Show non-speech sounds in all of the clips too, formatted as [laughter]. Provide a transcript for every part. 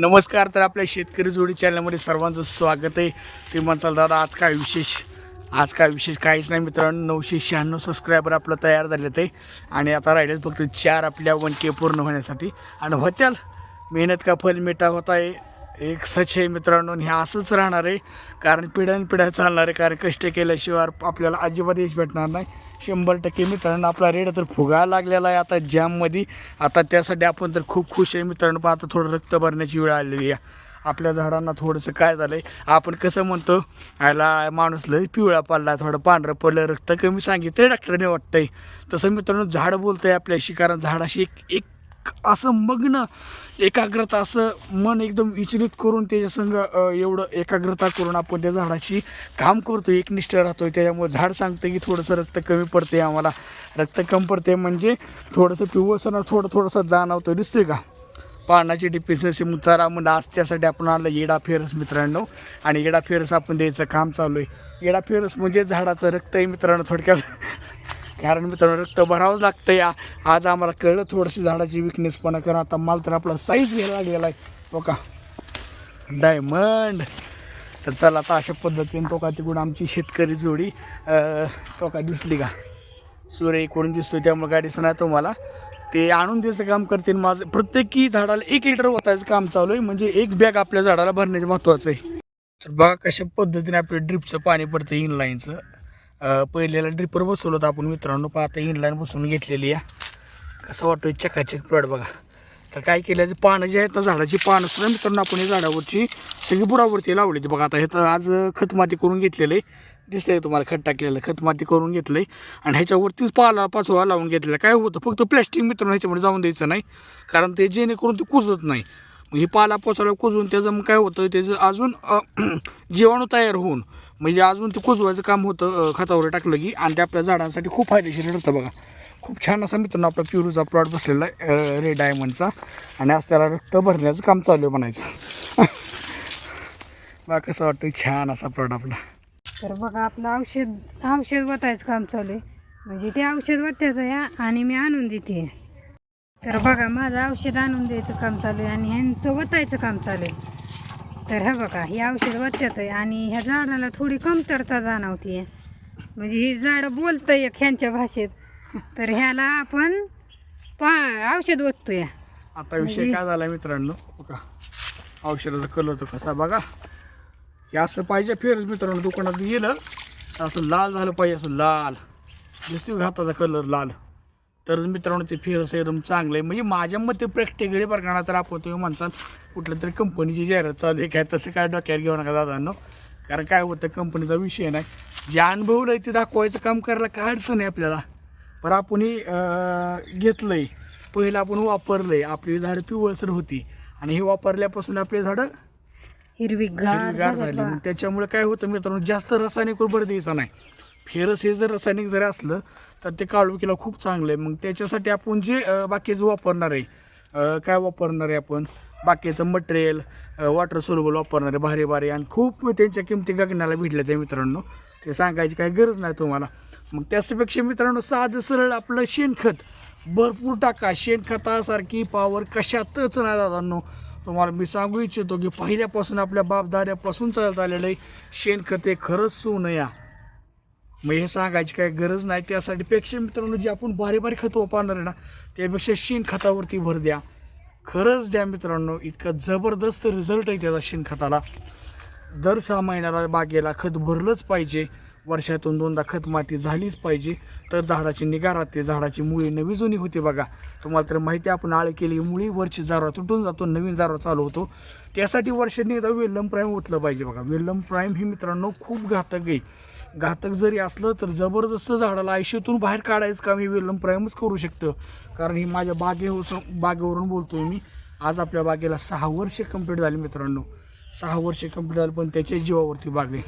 नमस्कार तर आपल्या शेतकरी जोडी चॅनलमध्ये सर्वांचं स्वागत आहे. ते म्हणसाल दादा आज काय विशेष? आज काय विशेष? काहीच नाही मित्रांनो नऊशे शहाण्णव सबस्क्रायबर आपलं तयार झाले ते. आणि आता राहिलेत फक्त चार आपल्या वन के पूर्ण होण्यासाठी. आणि होत्याल मेहनत का फल मिठा होता आहे? एक सच आहे मित्रांनो हे असंच राहणार आहे. कारण पिढ्यान पिढ्या चालणार आहे. कारण कष्ट केल्याशिवाय आपल्याला अजिबात यश भेटणार नाही. शंभर टक्के मित्रांनो आपला रेड तर फुगायला लागलेला आहे आता जॅममध्ये आता त्यासाठी आपण तर खूप खुश आहे मित्रांनो पण आता थोडं रक्त भरण्याची वेळ आलेली आहे. आपल्या झाडांना थोडंसं काय झालं आहे आपण कसं म्हणतो याला माणूस लय पिवळा पडला थोडं पांढरं पडलं रक्त कमी सांगितलं डॉक्टरने वाटतंय. तसं मित्रांनो झाड बोलतंय आपल्याशी कारण झाडाशी एक एक असं मग्न एकाग्रता असं मन एकदम विचलित करून त्याच्या संग एवढं एकाग्रता करून आपण त्या झाडाची काम करतो एकनिष्ठ राहतो त्याच्यामुळे झाड सांगतं की थोडंसं रक्त कमी पडते आम्हाला. रक्त कमी पडते म्हणजे थोडंसं पिवसनं थोडं थोडंसं जाणवतं दिसतोय का? पानाची डिफिशन्सी चारा म्हणलं आज त्यासाठी आपण आणलं येडा फेरस मित्रांनो. आणि येडा फेरस आपण द्यायचं काम चालू आहे. येडा फेरस म्हणजे झाडाचं रक्त आहे मित्रांनो थोडक्यात. कारण मित्रांनो रक्त भरावंच लागतं या. आज आम्हाला कळलं थोडंशी झाडाची विकनेस पण कारण आता माल तर आपला साईज घ्यायला लागलेला आहे. हो का? डायमंड तर चला आता अशा पद्धतीने तो का तिकडून आमची शेतकरी जोडी तो का दिसली का? सूर्य इकडून दिसतोय त्यामुळे गाडी नाही तुम्हाला? ते आणून द्यायचं काम करतील माझं. प्रत्येकी झाडाला एक लिटर ओतायचं काम चालू आहे. म्हणजे एक बॅग आपल्या झाडाला भरण्याचं महत्त्वाचं आहे. तर बघा कशा पद्धतीने आपल्या ड्रिपचं पाणी पडतं इनलाईनचं पहिल्याला ड्रिपर बसवलं होतं आपण मित्रांनो. पण आता इनलाईन बसवून घेतलेली आहे. कसं वाटतोय? चकाचक प्लॉट बघा. तर काय केलं जे पानं जे आहेत ना झाडाची पानं सुद्धा मित्रांनो आपण या झाडावरची सगळी बुडावरती लावली होती बघा आता हे तर आज खतमाती करून घेतलेलं आहे. दिसतंय तुम्हाला? खत टाकलेलं खत माती करून घेतलंय. आणि ह्याच्यावरतीच पाला पाचवा लावून घेतलेला. काय होतं? फक्त प्लॅस्टिक मित्रांनो ह्याच्यामध्ये जाऊन द्यायचं नाही. कारण ते जेणेकरून ते कुजत नाही. मग ही पाला पोचायला कुजून त्याचं मग काय होतं? त्याचं अजून [clears throat] जीवाणू तयार होऊन म्हणजे अजून ते कुजवायचं काम होतं खतावर टाकलं की आणि ते आपल्या झाडांसाठी खूप फायदेशीर ठरतं बघा. खूप छान असा मित्रांनो आपला प्युरूचा प्लॉट बसलेला आहे रेड डायमंडचा आणि आज त्याला रक्त भरण्याचं काम चालू आहे म्हणायचं. [laughs] बा कसं वाटतं छान असा प्लॉट आपला. तर बघा आपलं औषध औषध वतायचं काम चालू आहे. म्हणजे ते औषध वत्याचं या आणि मी आणून देते. तर बघा माझं औषध आणून द्यायचं काम चालू आहे आणि ह्यांचं वतायचं काम चालू आहे. तर हे बघा हे औषध वत्यात आहे आणि ह्या झाडाला थोडी कमतरता जाणवते म्हणजे ही झाडं बोलतंय एक ह्यांच्या भाषेत. तर ह्याला आपण पा औषध ओततोय. आता विषय काय झाला मित्रांनो? बघा औषधाचा कलर तो कसा बघा. हे असं पाहिजे फेरच मित्रांनो दुकानात गेलं असं लाल झालं पाहिजे असं लाल. दिसतो का हाताचा कलर लाल. तर मित्रांनो ते फेरस एकदम चांगलं आहे म्हणजे माझ्या मते प्रॅक्टिकली बघणार तर आपण तुम्ही म्हणतात कुठल्या तरी कंपनीची जाहिरात चालू आहे. काय तसं काय डोक्यात घेऊ नका दादांनो. कारण काय होतं कंपनीचा विषय नाही. जे अनुभवलं आहे ते दाखवायचं काम करायला काय अडचण आहे आपल्याला? पण आपण घेतलं आहे पहिलं आपण वापरलं आहे आपली झाडं पिवळसर होती. आणि हे वापरल्यापासून आपली झाडं हिरवीगार झाली. मग त्याच्यामुळे काय होतं मित्रांनो जास्त रासायनिक भर द्यायचा नाही. फेरस हे जर रासायनिक जरी असलं तर ते काळुकीला खूप चांगलं आहे. मग त्याच्यासाठी आपण जे बाकीचं वापरणार आहे काय वापरणार आहे आपण? बाकीचं मटेरियल वॉटर सोलबल वापरणार आहे भारी भारी. आणि खूप त्यांच्या किमती गगनाला भेटल्या त्या मित्रांनो. ते सांगायची काही गरज नाही तुम्हाला. मग त्याच्यापेक्षा मित्रांनो साधं सरळ आपलं शेणखत. भरपूर टाका. शेणखतासारखी पावर कशातच नाही दादांनो. तुम्हाला मी सांगू इच्छितो की पहिल्यापासून आपल्या बापदाऱ्यापासून चालत आलेलं आहे. शेणखत हे खरंच सोनं या मग हे सांगायची काही गरज नाही. त्यासाठी पेक्षा मित्रांनो जे आपण बारी बारी खत वापरणार आहे ना त्यापेक्षा शेणखतावरती भर द्या. खरंच द्या मित्रांनो इतका जबरदस्त रिझल्ट आहे त्याचा शेणखताला दर सहा महिन्याला बागेला खत भरलंच पाहिजे. वर्षातून दोनदा खत माती झालीच पाहिजे. तर झाडाची निगा राहते झाडाची मुळी नवी जुनी होते बघा. तुम्हाला तर माहिती आपण आळ केली मुळी वरची जारा तुटून जातो नवीन जारा चालू होतो. त्यासाठी वर्षाने एकदा वेल्लम प्राईम उठलं पाहिजे बघा. वेल्लम प्राईम ही मित्रांनो खूप घातक आहे. घातक जरी असलं तर जबरदस्त झाडाला आयुष्यातून बाहेर काढायचं का मी वेलम प्राईमच करू शकतं. कारण ही माझ्या बागे बागेवरून बोलतोय मी. आज आपल्या बागेला सहा वर्षे कंप्लीट झाली मित्रांनो. सहा वर्षे कंप्लीट झाली पण त्याच्या जीवावरती बाग आहे.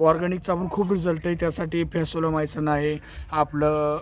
ऑर्गॅनिकचा पण खूप रिझल्ट आहे. त्यासाठी फॅसोलोमायसन आहे. आपलं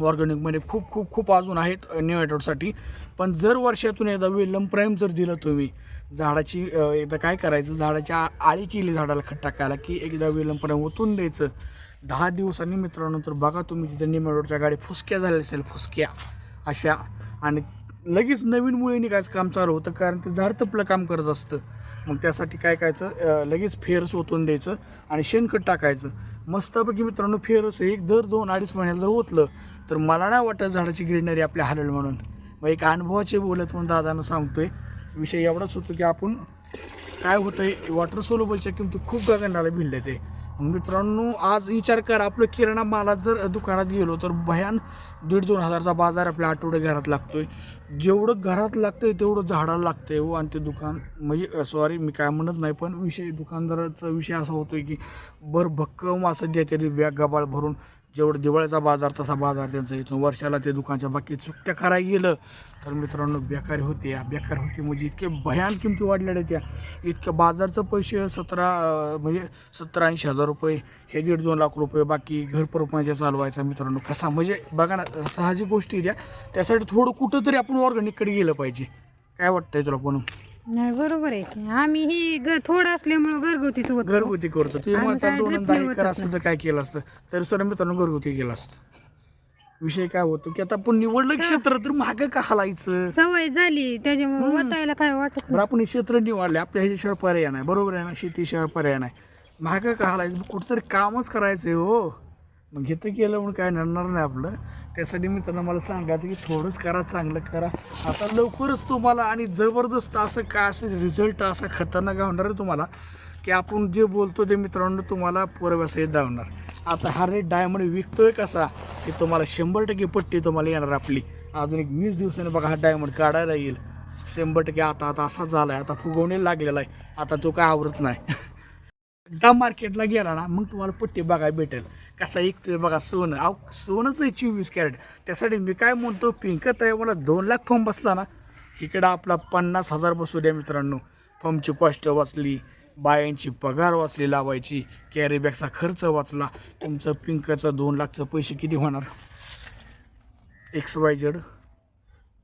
ऑर्गॅनिकमध्ये खूप खूप खूप अजून आहेत निवेटोडसाठी पण जर वर्षातून एकदा वेलम प्राईम जर दिलं तुम्ही झाडाची एकदा काय करायचं? झाडाच्या आळी केली झाडाला खट टाकायला की एकदा वेलम प्राईम ओतून द्यायचं. दहा दिवसांनी मित्रांनो तर बघा तुम्ही तिथे निमेडोडच्या गाडी फुसक्या झाल्या असेल फुसक्या. अशा. आणि लगेच नवीन मुळे निघायचं काम चालू होतं कारण ते झाड तपलं काम करत असतं. मग त्यासाठी काय करायचं? लगेच फेरस ओतून द्यायचं आणि शेणखत टाकायचं. मस्तपैकी मित्रांनो फेरस एक दर दोन अडीच महिन्याला जर ओतलं. तर मला नाही वाटत झाडाची ग्रीनरी आपल्या हलेल म्हणून. मग एक अनुभवाचे बोलत म्हणून दादानं सांगतोय. विषय एवढाच होतो की आपण काय होतंय वॉटर सोलोबलच्या किमती खूप गगनाला भिडले ते. मग मित्रांनो आज विचार करा आपलं किराणा मालात जर दुकानात गेलो तर भयान दीड दोन हजारचा बाजार आपल्या आठवडे घरात लागतोय. जेवढं घरात लागतंय तेवढं झाडाला लागतंय हो आणि ते दुकान म्हणजे सॉरी मी काय म्हणत नाही पण विषय दुकानदाराचा विषय असा होतोय की बर भक्कम असं देते बॅग गबाळ भरून. जेवढं दिवाळीचा बाजार तसा बाजार त्यांचा इथून वर्षाला ते दुकानच्या बाकी चुकत्या करायला गेलं तर मित्रांनो बेकारी होते. या बेकार होते म्हणजे इतके भयान किमती वाढलेल्या त्या. इतक्या बाजारचं पैसे सतरा म्हणजे सतरा ऐंशी हजार रुपये हे दीड दोन लाख रुपये बाकी घरपरपणाच्या परपंच चालवायचा मित्रांनो कसा. म्हणजे बघा ना साहजिक गोष्टी द्या त्यासाठी थोडं कुठंतरी आपण ऑर्गॅनिककडे गेलं पाहिजे. काय वाटतंय तुला पण नाही बरोबर आहे की. आम्ही ही ग थोडं असल्यामुळं घरगुतीच होत. घरगुती करतो. आम्ही म्हणता काय दोन drip दहा नाही एकर होत असतं तर काय केलं असतं तरी सुद्धा मित्रांनो घरगुती केलं असतं. विषय काय होतो की आता आपण निवडलं क्षेत्र तर मागं का हलायचं? सवय झाली त्याच्यामुळे. वतायला काय वाटत बरं आपण हे क्षेत्र निवडले आपल्या ह्याच्याशिवाय पर्याय नाही. बरोबर आहे ना? शेतीशिवाय पर्याय नाही. मागं का हलायचं? कुठंतरी कामच करायचं आहे हो. मग घेतं केलं म्हणून काय नडणार नाही आपलं. त्यासाठी मी त्यांना मला सांगायचं की थोडंच करा चांगलं करा. आता लवकरच तुम्हाला आणि जबरदस्त असं काय असं रिझल्ट असा खतरनाक होणार आहे तुम्हाला की आपण जे बोलतो ते मित्रांनो तुम्हाला पूर्व्यासहित धावणार. आता हा रेट डायमंड विकतोय कसा की तुम्हाला शंभर टक्के पट्टी तुम्हाला येणार आपली. अजून एक वीस दिवसाने बघा हा डायमंड काढायला येईल. शंभर टक्के आता आता असा झाला आहे आता फुगवणे लागलेला आहे. आता तो काय आवरत नाही. [laughs] एकदा मार्केटला गेला ना मग तुम्हाला पट्टी बघायला भेटेल. कसा एक बघा सोनं. अहो सोनंच आहे चोवीस कॅरेट. त्यासाठी मी काय म्हणतो पिंकत आहे मला दोन लाख फॉर्म बसला ना. इकडं आपला पन्नास हजार बसू द्या मित्रांनो. फॉर्मची कॉस्ट वाचली बायांची पगार वाचली लावायची कॅरीबॅगचा खर्च वाचला. तुमचं पिंकचं दोन लाखचं पैसे किती होणार? एक्स वाय जेड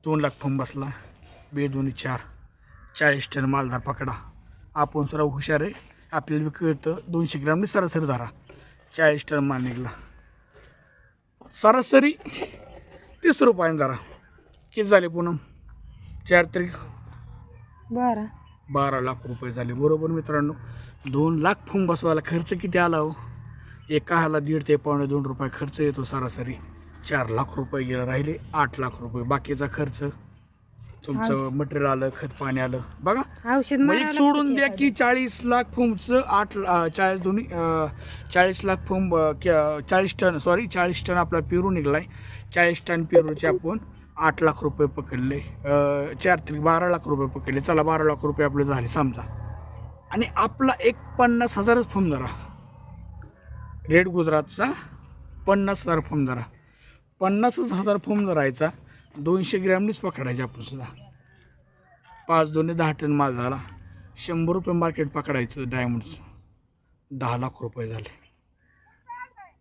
दोन लाख फॉर्म बसला. बे दोन्ही चार. चाळीस टन मालदार पकडा. आपण सुद्धा हुशार आहे. आपल्याला बी कळतं दोनशे ग्रामने सरासरी धरा. चाळीस टन माल निघला. सरासरी तीस रुपयाने धरा किती झाले पुन्हा चार तरी. बरं. बारा लाख रुपये झाले. बरोबर मित्रांनो दोन लाख फूम बसवायला खर्च किती आला हो? एका हाला दीड ते पावणे दोन रुपये खर्च येतो सरासरी. चार लाख रुपये गेलं राहिले आठ लाख रुपये बाकीचा खर्च. तुमचं मटेरियल आलं खत पाणी आलं. बघा. औषध मग एक सोडून द्या की चाळीस लाख फूमचं आठ अं, चाळीस दोन्ही अं, चाळीस लाख फूम अं, चाळीस टन सॉरी चाळीस टन आपला पेरू निघलाय. चाळीस टन पेरूचे आपण आठ लाख रुपये पकडले. अं, चार तरी बारा लाख रुपये पकडले. चला बारा लाख रुपये आपले झाले समजा. आणि आपला एक पन्नास हजारच फॉर्म धरा. रेड गुजरातचा पन्नास हजार फॉर्म धरा. पन्नासच हजार फॉर्म धरायचा. दोनशे ग्रॅमनीच पकडायचे आपण सुद्धा. पाच दोन्ही दहा टन माल झाला. शंभर रुपये मार्केट पकडायचं डायमंडचं दहा लाख रुपये झाले.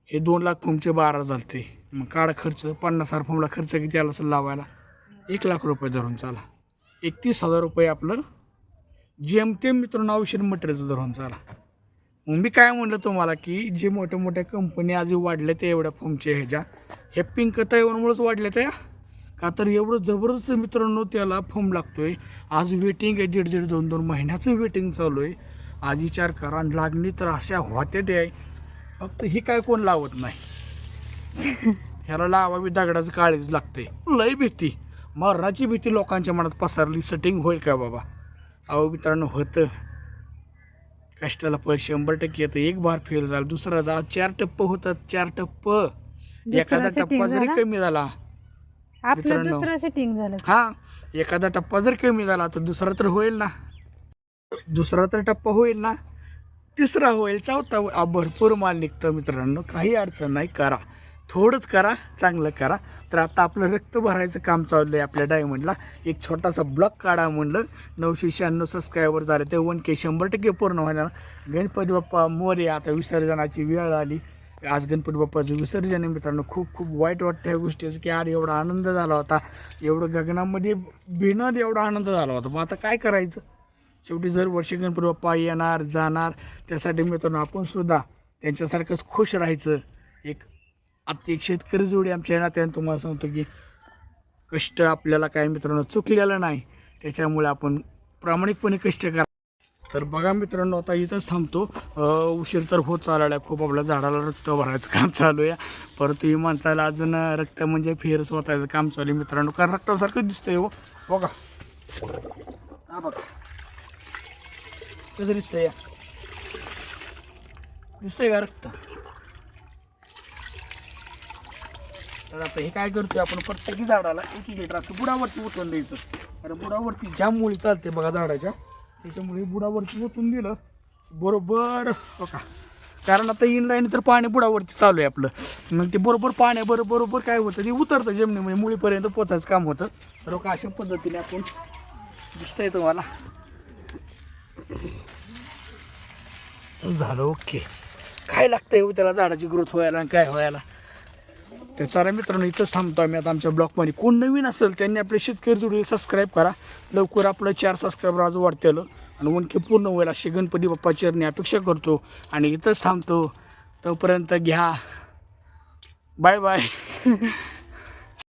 हे दोन लाख फॉर्मचे बारा झालते. मग काढा खर्च पन्नास हजार फॉर्मला खर्च किती आला असेल लावायला? एक लाख रुपये धरून चाला. एकतीस हजार रुपये आपलं जेमतेम मित्रांनो औषध मटेरियलचं धरून चाला. मग मी काय म्हणलं तुम्हाला की जे मोठ्या मोठ्या कंपनी आज वाढल्या त्या एवढ्या फॉर्मच्या ह्याच्या हे पिंक तैवानमुळेच वाढल्या त्या का तर एवढं जबरदस्त मित्रांनो त्याला फॉर्म लागतोय. आज वेटिंग आहे दीड दीड दोन दोन महिन्याचं वेटिंग चालू आहे. आज विचार करा लागणी तर अशा होत्या ते आहे फक्त हे काय कोण लावत नाही. ह्याला लावावी दगडाचं काळीच लागते. लय भीती. मरणाची भीती लोकांच्या मनात पसरली. सेटिंग होईल का बाबा? अहो मित्रांनो होतं. कष्टाला पण शंभर टक्के येतं. एक बार फेल झाला दुसरा जा चार टप्प होतात चार टप्प. एखादा टप्पा जरी? कमी झाला आपलं मित्रांनो. दुसरं सेटिंग झालं. हा एखादा टप्पा जर कमी झाला तर दुसरा तर होईल ना. दुसरा तर टप्पा होईल ना. तिसरा होईल चौथा होईल. आ, भरपूर माल निघतं मित्रांनो. काही अडचण नाही करा. थोडंच करा चांगलं करा. तर आता आपलं रक्त भरायचं काम चाललं आहे आपल्या डायमंडला एक छोटासा ब्लॉक काढा म्हणलं. नऊशे शहाण्णव सबस्क्रायबर झाले ते वन के शंभर टक्के पूर्ण होणार. गणपती बाप्पा मोरे आता विसर्जनाची वेळ आली. आज गणपती बाप्पाचं विसर्जन आहे मित्रांनो. खूप खूप वाईट वाटतं ह्या गोष्टीचं की यार एवढा आनंद झाला होता. एवढं गगनामध्ये भिणत एवढा आनंद झाला होता. मग आता काय करायचं? शेवटी जर वर्षी गणपती बाप्पा येणार जाणार त्यासाठी मित्रांनो आपण सुद्धा त्यांच्यासारखंच खुश राहायचं. एक आता एक शेतकरी जोडी आमच्या नात्याने तुम्हाला सांगतो की कष्ट आपल्याला काय मित्रांनो चुकलेलं नाही. त्याच्यामुळे आपण प्रामाणिकपणे कष्ट करा. तर बघा मित्रांनो आता इथंच थांबतो. उशीर तर होत चालला आहे खूप आपल्या झाडाला रक्त भरायचं काम चालू आहे. परत ही माणसाला अजून रक्त म्हणजे फेर स्वतःचं काम चालू आहे मित्रांनो. कारण रक्तासारखं दिसतंय हो. बघा. हा बघा. कसं दिसतंय या? दिसतंय का रक्त? तर आता हे काय करतोय आपण? प्रत्येकी झाडाला एक लिटर असं बुडावरती ओतून द्यायचं. कारण बुडावरती ज्या मुळी चालते बघा झाडाच्या. त्याच्यामुळे बुडावरती ओतून दिलं. बरोबर. बघा. कारण आता इनलाईन तर पाणी बुडावरती चालू आहे आपलं. मग ते बरोबर पाण्याबरोबर बरोबर काय होतं? ते उतरतं जमिनीमध्ये. मुळीपर्यंत पोचायचं काम होतं. तर बघा अशा पद्धतीने आपण दिसतंय तुम्हाला. झालं ओके. काय लागतंय हो त्याला? झाडाची ग्रोथ व्हायला आणि काय व्हायला? तर चला मित्रांनो इथंच थांबतो आम्ही आता आमच्या ब्लॉगमध्ये कोण नवीन असेल त्यांनी आपले शेतकरी जोडी सबस्क्राईब करा. लवकर आपलं चार सबस्क्राईबर आज वाढतेलं. आणि उनके पूर्ण होईल अशी गणपती बाप्पा चरणी अपेक्षा करतो. आणि इथंच थांबतो. तोपर्यंत घ्या. Bye bye [laughs]